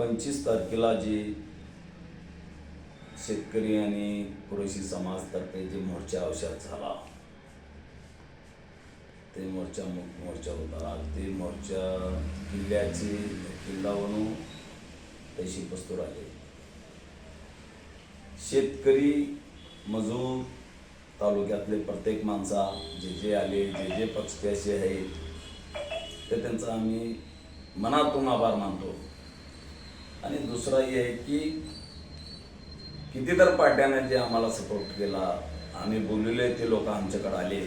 पंचवीस तारखेला जे शेतकरी आणि पुरुषी समाजतर्फे जे मोर्चा अवशात झाला ते मोर्चा मोर्चा होता. ते मोर्चा किल्ल्याची किल्लावरून तशी पस्तूर आले. शेतकरी मजूर तालुक्यातले प्रत्येक माणसा जे जे आले जे जे पक्षाचे आहेत ते त्यांचा आम्ही मनातून आभार मानतो. आणि दुसरा हे आहे की किती तर पार्ट्याने जे आम्हाला सपोर्ट केला आम्ही बोललेले ते लोक आमच्याकडे आले.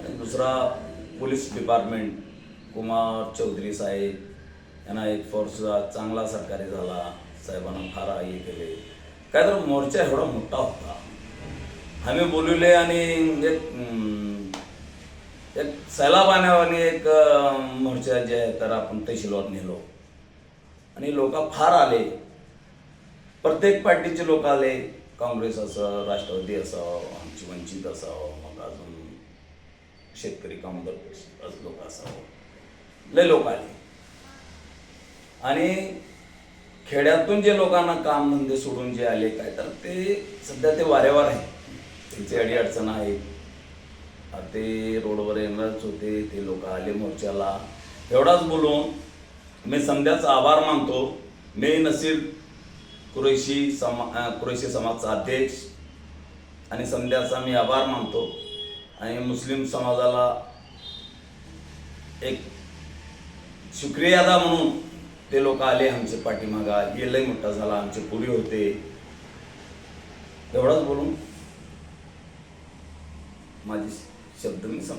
आणि दुसरा पोलीस डिपार्टमेंट कुमार चौधरी साहेब यांना एक फोर्सचा चांगला सरकारी झाला. साहेबांना फार हे केले. काय तर मोर्चा एवढा मोठा होता. आम्ही बोलवले आणि एक एक सैलाब आणण्यावानी एक मोर्चा जे आहे तर आपण तहसीलवर नेलो. आणि लोक फार आले. प्रत्येक पार्टीचे लोक आले. काँग्रेस असं राष्ट्रवादी असावं आमची वंचित असावं मग अजून शेतकरी कामगार पक्ष लोक असावं. लय लोक आले. आणि खेड्यातून जे लोकांना कामधंदे सोडून जे आले काय तर ते सध्या ते वाऱ्यावर आहे त्यांची अडी अडचण आहे ते रोडवर येणारच होते. ते लोक आले मोर्चाला. एवढाच बोलून मी संध्याचा आभार मानतो. मी नसीर कुरेशी समा अं, कुरेशी समाजचा अध्यक्ष आणि संध्याचा मी आभार मानतो. आणि मुस्लिम समाजाला एक शुक्रिया अदा म्हणून ते लोक आले आमचे पाठीमागा. हे लय मोठा झाला. आमचे पुरी होते. एवढाच बोलून माझे शब्द मी सम